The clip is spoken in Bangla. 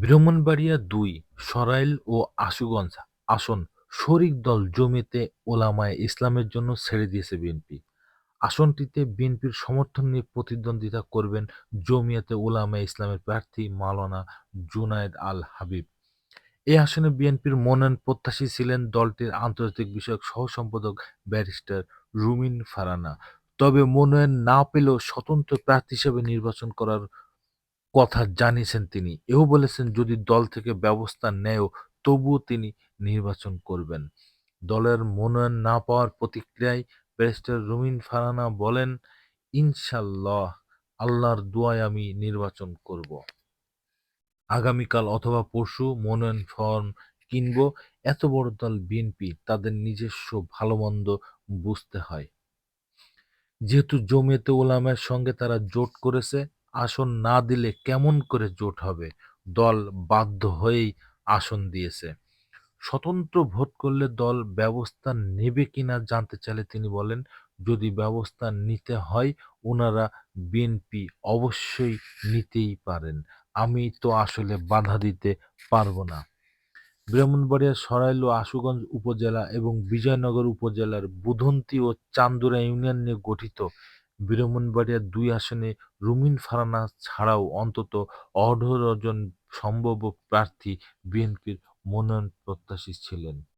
ব্রাহ্মণবাড়িয়া দুই, সরাইল ও আশুগঞ্জ আসন শরিক দল জমিয়তে ওলামায় ইসলামের জন্য ছেড়ে দিয়েছে বিএনপি। আসনটিতে বিএনপির সমর্থন নিয়ে প্রতিদ্বন্দ্বিতা করবেন জমিয়াতে ওলামায় ইসলামের প্রার্থী মাওলানা জুনায়েদ আল হাবিব। এই আসনে বিএনপির মনোনয়ন প্রত্যাশী ছিলেন দলটির আন্তর্জাতিক বিষয়ক সহ-সম্পাদক ব্যারিস্টার রুমিন ফারানা। তবে মনোনয়ন না পেলেও স্বতন্ত্র প্রার্থী হিসেবে নির্বাচন করার কথা জানিয়েছেন তিনি। এও বলেছেন, যদি দল থেকে ব্যবস্থা নেয়ও, তবুও তিনি নির্বাচন করবেন। দলের মনোনয়ন না পাওয়ার প্রতিক্রিয়ায় ব্যারিস্টার রুমিন ফারানা বলেন, ইনশাল্লাহ, আল্লাহর দোয়ায় আমি নির্বাচন করব। আগামীকাল অথবা পরশু মনোনয়ন ফর্ম কিনব। এত বড় দল বিএনপি, তাদের নিজস্ব ভালো-মন্দ বুঝতে হয়। যেহেতু জমিয়তে ওলামের সঙ্গে তারা জোট করেছে আসন না দিলে কেমন করে জোট হবে? দল বাধ্য হয়েই আসন দিয়েছে। স্বতন্ত্র ভোট করলে দল ব্যবস্থা নেবে কিনা জানতে চাইলে তিনি বলেন, যদি ব্যবস্থা নিতে হয় ওনারা বিএনপি অবশ্যই নিতেই পারেন। আমি তো আসলে বাধা দিতে পারব না। ব্রাহ্মণবাড়িয়া সরাইল আশুগঞ্জ উপজেলা এবং বিজয়নগর উপজেলার বুধন্তি ও চান্দুরা ইউনিয়ন নিয়ে গঠিত ব্রাহ্মণবাড়িয়া দুই আসনে রুমিন ফারানা ছাড়াও অন্তত জন সম্ভাব্য প্রার্থী বিএনপির মনোনয়ন প্রত্যাশী ছিলেন।